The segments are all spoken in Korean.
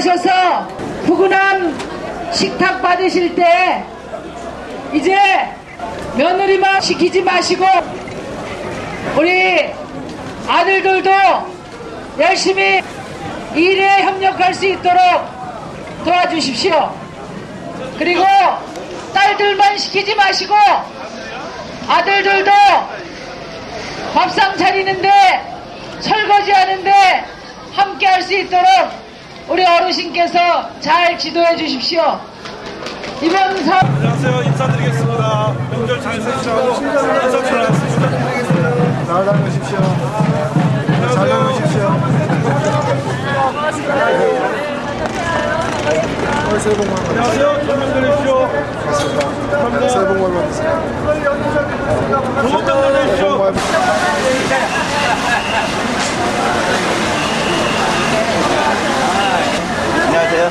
가셔서 부근함 식탁 받으실 때 이제 며느리만 시키지 마시고 우리 아들들도 열심히 일에 협력할 수 있도록 도와주십시오. 그리고 딸들만 시키지 마시고 아들들도 밥상 차리는데 설거지 하는데 함께 할 수 있도록 우리 어르신께서 잘 지도해 주십시오. 이번 사 안녕하세요. 인사드리겠습니다. 명절 잘 세시라고 인사 전화왔습니다. 잘 다녀오십시오. 잘 다녀오십시오. 올 새해 복 많이 받으세요. 안녕하세요. 전명 드리십시오. 감사합니다. 새해 복 많이 받으세요. 좋은 새해 되십시오. 복 많이 받으세요. 안녕하세요.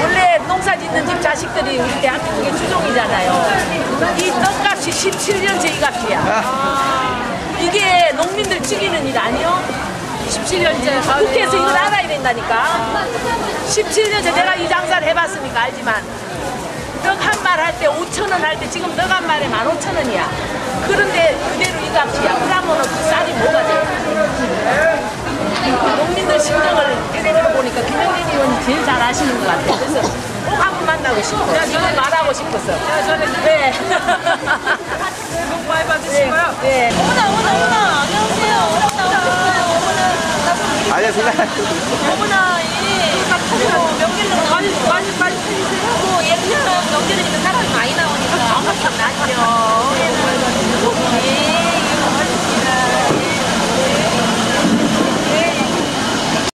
원래 농사 짓는 집 자식들이 우리 대한민국의 주종이잖아요. 이 떡값이 17년째 이 값이야. 이게 농민들 죽이는 일 아니요? 17년째 국회에서 이걸 알아야 된다니까. 17년째 내가 이 장사를 해봤으니까 알지만 떡 한 말 할 때 5천 원 할 때 지금 떡 한 말에 15,000원이야. 그런데 그대로 이 값이야. 그러면 그 쌀이 뭐가 돼? 농민들 심정을 들어보니까 김영진 의원이 제일 잘 아시는 것 같아요. 그래서 꼭 한번 만나고 싶어. 제가 전에 말하고 싶었어. 제가 전에 네. 복 많이 받으시고요. 네. 어머나 어머나 어머나 안녕하세요. 어머나 어머나 어머나 안녕하세요. 어머나